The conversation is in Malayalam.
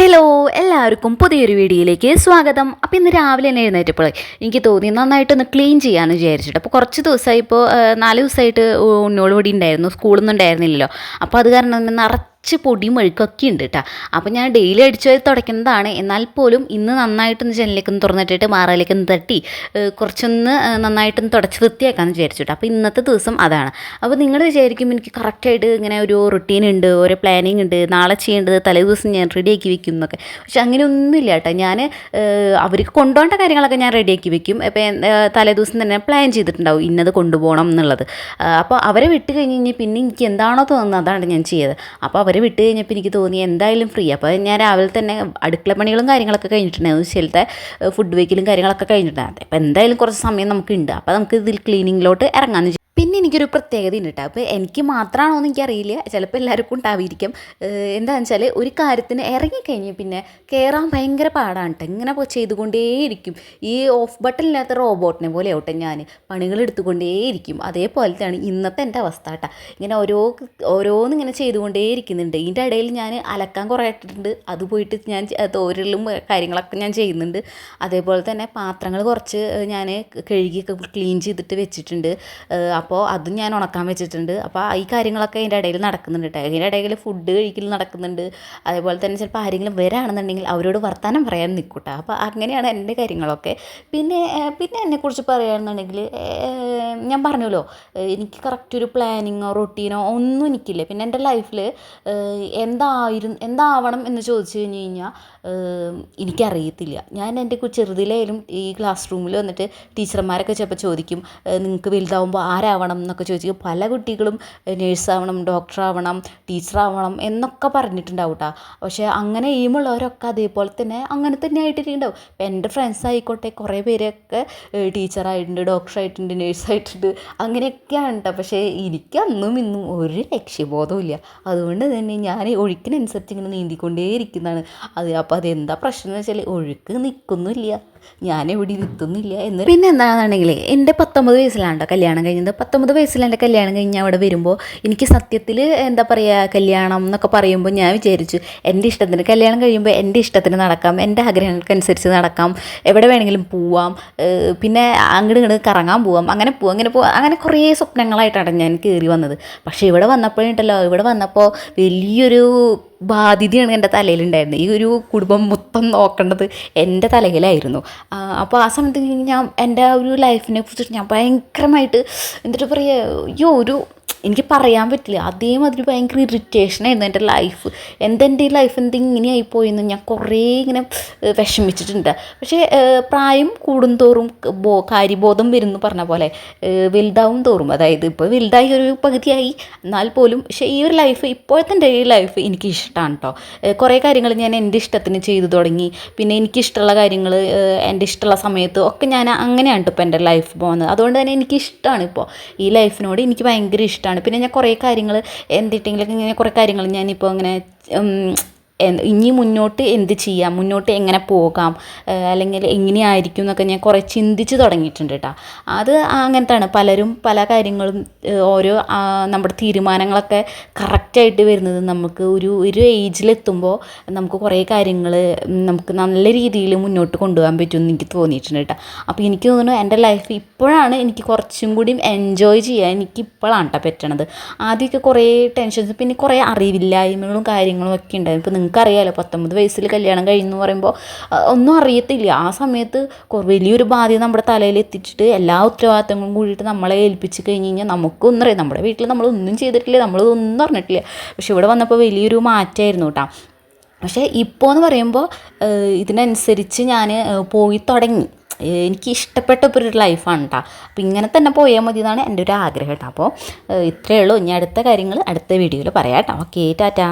ഹലോ എല്ലാവർക്കും പുതിയൊരു വീഡിയോയിലേക്ക് സ്വാഗതം. അപ്പോൾ ഇന്ന് രാവിലെ തന്നെ എഴുന്നേറ്റപ്പോൾ എനിക്ക് തോന്നി നന്നായിട്ടൊന്ന് ക്ലീൻ ചെയ്യാമെന്ന് വിചാരിച്ചിട്ട്. അപ്പോൾ കുറച്ച് ദിവസമായി ഇപ്പോൾ നാല് ദിവസമായിട്ട് ഉന്നോട് കൂടി ഉണ്ടായിരുന്നു. സ്കൂളൊന്നും ഉണ്ടായിരുന്നില്ലല്ലോ. അപ്പോൾ അത് കാരണം നിറച്ച് പൊടിയും മെഴുക്കൊക്കെ ഉണ്ട് കേട്ടോ അപ്പോൾ ഞാൻ ഡെയിലി അടിച്ചു വരി തുടയ്ക്കുന്നതാണ്. എന്നാൽ പോലും ഇന്ന് നന്നായിട്ടൊന്ന് ജനലിലേക്കൊന്ന് തുറന്നിട്ടിട്ട് മാറയിലേക്കൊന്ന് തട്ടി കുറച്ചൊന്ന് നന്നായിട്ടൊന്ന് തുടച്ച് വൃത്തിയാക്കാമെന്ന് വിചാരിച്ചു കേട്ടോ അപ്പോൾ ഇന്നത്തെ ദിവസം അതാണ്. അപ്പോൾ നിങ്ങൾ വിചാരിക്കും എനിക്ക് കറക്റ്റായിട്ട് ഇങ്ങനെ ഒരു റുട്ടീൻ ഉണ്ട് ഓരോ പ്ലാനിങ് ഉണ്ട് നാളെ ചെയ്യേണ്ടത് തലേ ദിവസം ഞാൻ റെഡിയാക്കി വെക്കും എന്നൊക്കെ പക്ഷെ അങ്ങനെ ഒന്നുമില്ല കേട്ടോ ഞാൻ അവർക്ക് കൊണ്ടുപോകേണ്ട കാര്യങ്ങളൊക്കെ ഞാൻ റെഡിയാക്കി വെക്കും. ഇപ്പോൾ തലേ ദിവസം തന്നെ പ്ലാൻ ചെയ്തിട്ടുണ്ടാവും ഇന്നത് കൊണ്ടുപോകണം എന്നുള്ളത്. അപ്പോൾ അവരെ വിട്ട് കഴിഞ്ഞ് കഴിഞ്ഞാൽ പിന്നെ എനിക്ക് എന്താണോ തോന്നുന്നത് അതാണ് ഞാൻ ചെയ്തത്. അപ്പോൾ അവരെ വിട്ട് കഴിഞ്ഞപ്പോൾ എനിക്ക് തോന്നി എന്തായാലും ഫ്രീ അപ്പോൾ ഞാൻ രാവിലെ തന്നെ അടുക്കള പണികളും കാര്യങ്ങളൊക്കെ കഴിഞ്ഞിട്ടുണ്ടായിരുന്നു ഉച്ചയിലത്തെ ഫുഡ് വെക്കലും കാര്യങ്ങളൊക്കെ കഴിഞ്ഞിട്ടുണ്ടായിരുന്നു അപ്പോൾ എന്തായാലും കുറച്ച് സമയം നമുക്ക് ഉണ്ട്. അപ്പോൾ നമുക്ക് ഇതിൽ ക്ലീനിങ്ങിലോട്ട് ഇറങ്ങാമെന്ന്. പിന്നെ എനിക്കൊരു പ്രത്യേകത ഉണ്ട് കേട്ടോ അപ്പോൾ എനിക്ക് മാത്രമാണോ എന്ന് എനിക്കറിയില്ല. ചിലപ്പോൾ എല്ലാവർക്കും ഉണ്ടാവിയിരിക്കും. എന്താണെന്ന് വെച്ചാൽ ഒരു കാര്യത്തിന് ഇറങ്ങിക്കഴിഞ്ഞ് പിന്നെ കയറാൻ ഭയങ്കര പാടാണ് കേട്ടോ ഇങ്ങനെ ചെയ്തുകൊണ്ടേയിരിക്കും. ഈ ഓഫ് ബട്ടൺ ഇല്ലാത്ത റോബോട്ടിനെ പോലെ ആവട്ടെ ഞാൻ പണികൾ എടുത്തുകൊണ്ടേയിരിക്കും. അതേപോലെ അതേപോലത്തെയാണ് ഇന്നത്തെ എന്റെ അവസ്ഥ കേട്ടോ ഇങ്ങനെ ഓരോ ഓരോന്ന് ഇങ്ങനെ ചെയ്തുകൊണ്ടേയിരിക്കുന്നുണ്ട്. ഇതിന്റെ ഇടയിൽ ഞാൻ അലക്കാൻ കുറേ ഇട്ടിട്ടുണ്ട്. അത് പോയിട്ട് ഞാൻ തോരലും കാര്യങ്ങളൊക്കെ ഞാൻ ചെയ്യുന്നുണ്ട്. അതേപോലെ തന്നെ പാത്രങ്ങൾ കുറച്ച് ഞാൻ കഴുകിയൊക്കെ ക്ലീൻ ചെയ്തിട്ട് വെച്ചിട്ടുണ്ട്. അപ്പോൾ അത് ഞാൻ ഉണക്കാൻ വെച്ചിട്ടുണ്ട്. അപ്പോൾ ഈ കാര്യങ്ങളൊക്കെ അതിന്റെ ഇടയിൽ നടക്കുന്നുണ്ട് കേട്ടോ അതിന്റെ ഇടയിൽ ഫുഡ് കഴിക്കൽ നടക്കുന്നുണ്ട്. അതേപോലെ തന്നെ ചിലപ്പോൾ ആരെങ്കിലും വരാണെന്നുണ്ടെങ്കിൽ അവരോട് വർത്തമാനം പറയാൻ നിൽക്കൂട്ടോ അപ്പോൾ അങ്ങനെയാണ് എന്റെ കാര്യങ്ങളൊക്കെ. പിന്നെ പിന്നെ എന്നെക്കുറിച്ച് പറയുകയാണെന്നുണ്ടെങ്കിൽ ഞാൻ പറഞ്ഞല്ലോ എനിക്ക് കറക്റ്റ് ഒരു പ്ലാനിങ്ങോ റൊട്ടീനോ ഒന്നും എനിക്കില്ല. പിന്നെ എന്റെ ലൈഫിൽ എന്തായിരുന്നു എന്താവണം എന്ന് ചോദിച്ചു കഴിഞ്ഞ് കഴിഞ്ഞാൽ എനിക്കറിയത്തില്ല. ഞാൻ എന്റെ ചെറുതിലായാലും ഈ ക്ലാസ് റൂമിൽ വന്നിട്ട് ടീച്ചർമാരൊക്കെ ചിലപ്പോൾ ചോദിക്കും നിങ്ങൾക്ക് വലുതാവുമ്പോൾ ആരാവണം എന്നൊക്കെ ചോദിച്ചു പല കുട്ടികളും നേഴ്സാവണം ഡോക്ടറാവണം ടീച്ചറാവണം എന്നൊക്കെ പറഞ്ഞിട്ടുണ്ടാവും കേട്ടോ പക്ഷേ അങ്ങനെ എയിമുള്ളവരൊക്കെ അതേപോലെ തന്നെ അങ്ങനെ തന്നെ ആയിട്ടിട്ടുണ്ടാവും ഇപ്പം എന്റെ ഫ്രണ്ട്സ് ആയിക്കോട്ടെ കുറേ പേരൊക്കെ ടീച്ചറായിട്ടുണ്ട് ഡോക്ടറായിട്ടുണ്ട് നേഴ്സായിട്ടുണ്ട് അങ്ങനെയൊക്കെയാണ് കേട്ടോ പക്ഷേ എനിക്ക് അന്നും ഇന്നും ഒരു ലക്ഷ്യബോധവും ഇല്ല അതുകൊണ്ട് തന്നെ ഞാൻ ഒഴുക്കിനനുസരിച്ച് ഇങ്ങനെ നീന്തിക്കൊണ്ടേയിരിക്കുന്നതാണ്. അത് അപ്പോൾ അതെന്താ പ്രശ്നം എന്ന് വെച്ചാൽ ഒഴുക്ക് നിൽക്കുന്നില്ല ഞാൻ എവിടെ ഇരുത്തുന്നില്ല എന്ന് പിന്നെ എന്താണെന്നുണ്ടെങ്കിൽ എന്റെ പത്തൊമ്പത് വയസ്സിലാണ് കേട്ടോ കല്യാണം കഴിഞ്ഞത്? പത്തൊമ്പത് വയസ്സിൽ എന്റെ കല്യാണം കഴിഞ്ഞ് അവിടെ വരുമ്പോൾ എനിക്ക് സത്യത്തിൽ എന്താ പറയുക കല്യാണം എന്നൊക്കെ പറയുമ്പോൾ ഞാൻ വിചാരിച്ചു എന്റെ ഇഷ്ടത്തിന് കല്യാണം കഴിയുമ്പോൾ എന്റെ ഇഷ്ടത്തിന് നടക്കാം എന്റെ ആഗ്രഹങ്ങൾക്കനുസരിച്ച് നടക്കാം എവിടെ വേണമെങ്കിലും പോവാം പിന്നെ അങ്ങോട്ട് ഇങ്ങോട്ട് കറങ്ങാൻ പോവാം അങ്ങനെ പോവാം അങ്ങനെ പോവാം അങ്ങനെ കുറേ സ്വപ്നങ്ങളായിട്ടാണ് ഞാൻ കയറി വന്നത്. പക്ഷേ ഇവിടെ വന്നപ്പോഴുണ്ടല്ലോ ഇവിടെ വന്നപ്പോൾ വലിയൊരു ബാധ്യതയാണ് എന്റെ തലയിലുണ്ടായിരുന്നത്. ഈ ഒരു കുടുംബം മൊത്തം നോക്കേണ്ടത് എന്റെ തലയിലായിരുന്നു. അപ്പോൾ ആ സമയത്ത് ഞാൻ എന്റെ ആ ഒരു ലൈഫിനെ കുറിച്ചിട്ട് ഞാൻ ഭയങ്കരമായിട്ട് എന്നിട്ട് പറയുക അയ്യോ ഒരു എനിക്ക് പറയാൻ പറ്റില്ല. അതേമാതിരി ഭയങ്കര ഇറിറ്റേഷനായിരുന്നു എന്റെ ലൈഫ് എന്തെന്റെ ഈ ലൈഫ് എന്ത് ഇങ്ങനെയായി പോയെന്ന് ഞാൻ കുറേ ഇങ്ങനെ വിഷമിച്ചിട്ടുണ്ട്. പക്ഷേ പ്രായം കൂടുന്തോറും ബോ കാര്യബോധം വരുന്നു പറഞ്ഞ പോലെ. വലുതാവും തോറും. അതായത് ഇപ്പോൾ വലുതായി ഒരു പകുതിയായി. എന്നാൽ പോലും പക്ഷേ ഈ ഒരു ലൈഫ് ഇപ്പോഴത്തെ എന്റെ ഈ ലൈഫ് എനിക്ക് ഇഷ്ടമാണ് കേട്ടോ കുറേ കാര്യങ്ങൾ ഞാൻ എന്റെ ഇഷ്ടത്തിന് ചെയ്തു തുടങ്ങി. പിന്നെ എനിക്കിഷ്ടമുള്ള കാര്യങ്ങൾ എന്റെ ഇഷ്ടമുള്ള സമയത്ത് ഒക്കെ ഞാൻ അങ്ങനെയാണ് ഇപ്പോൾ എന്റെ ലൈഫ് പോകുന്നത് അതുകൊണ്ട് തന്നെ എനിക്ക് ഇഷ്ടമാണ് ഇപ്പോൾ ഈ ലൈഫിനോട് എനിക്ക് ഭയങ്കര ഇഷ്ടമാണ്. പിന്നെ ഞാൻ കുറേ കാര്യങ്ങൾ എന്തിട്ടെങ്കിലും ഇങ്ങനെ കുറേ കാര്യങ്ങൾ ഞാനിപ്പോൾ ഇങ്ങനെ ഇനി മുന്നോട്ട് എന്ത് ചെയ്യാം? മുന്നോട്ട് എങ്ങനെ പോകാം? അല്ലെങ്കിൽ എങ്ങനെയായിരിക്കും എന്നൊക്കെ ഞാൻ കുറേ ചിന്തിച്ച് തുടങ്ങിയിട്ടുണ്ട് കേട്ടോ അത് അങ്ങനത്താണ്. പലരും പല കാര്യങ്ങളും ഓരോ നമ്മുടെ തീരുമാനങ്ങളൊക്കെ കറക്റ്റായിട്ട് വരുന്നത് നമുക്ക് ഒരു ഒരു ഏജിലെത്തുമ്പോൾ നമുക്ക് കുറേ കാര്യങ്ങൾ നമുക്ക് നല്ല രീതിയിൽ മുന്നോട്ട് കൊണ്ടുപോകാൻ പറ്റുമെന്ന് എനിക്ക് തോന്നിയിട്ടുണ്ട് കേട്ടോ അപ്പോൾ എനിക്ക് തോന്നുന്നു എന്റെ ലൈഫ് ഇപ്പോഴാണ് എനിക്ക് കുറച്ചും കൂടി എൻജോയ് ചെയ്യാൻ എനിക്ക് ഇപ്പോഴാണ് കേട്ടോ പറ്റണത്. ആദ്യമൊക്കെ കുറേ ടെൻഷൻസ് പിന്നെ കുറേ അറിവില്ലായ്മകളും കാര്യങ്ങളും ഒക്കെ ഉണ്ടായിരുന്നു. ഇപ്പോൾ നിങ്ങൾക്കറിയാലോ പത്തൊമ്പത് വയസ്സിൽ കല്യാണം കഴിഞ്ഞു പറയുമ്പോൾ ഒന്നും അറിയത്തില്ല. ആ സമയത്ത് വലിയൊരു ബാധ്യത നമ്മുടെ തലയിൽ എത്തിച്ചിട്ട് എല്ലാ ഉത്തരവാദിത്തങ്ങളും കൂടിയിട്ട് നമ്മളെ ഏൽപ്പിച്ച് കഴിഞ്ഞ് കഴിഞ്ഞാൽ നമുക്കൊന്നും അറിയാം. നമ്മുടെ വീട്ടിൽ നമ്മളൊന്നും ചെയ്തിട്ടില്ല നമ്മളൊന്നും അറിഞ്ഞിട്ടില്ല പക്ഷെ ഇവിടെ വന്നപ്പോൾ വലിയൊരു മാറ്റമായിരുന്നു കേട്ടോ. പക്ഷേ ഇപ്പോൾ എന്ന് പറയുമ്പോൾ ഇതിനനുസരിച്ച് ഞാൻ പോയി തുടങ്ങി. എനിക്ക് ഇഷ്ടപ്പെട്ട ഒരു ലൈഫാണ് കേട്ടോ. അപ്പോൾ ഇങ്ങനെ തന്നെ പോയാൽ മതി എന്നാണ് എന്റെ ഒരു ആഗ്രഹം കേട്ടോ. അപ്പോൾ ഇത്രയേ ഉള്ളൂ. ഇനി അടുത്ത കാര്യങ്ങൾ അടുത്ത വീഡിയോയിൽ പറയാം കേട്ടോ. Okay tata.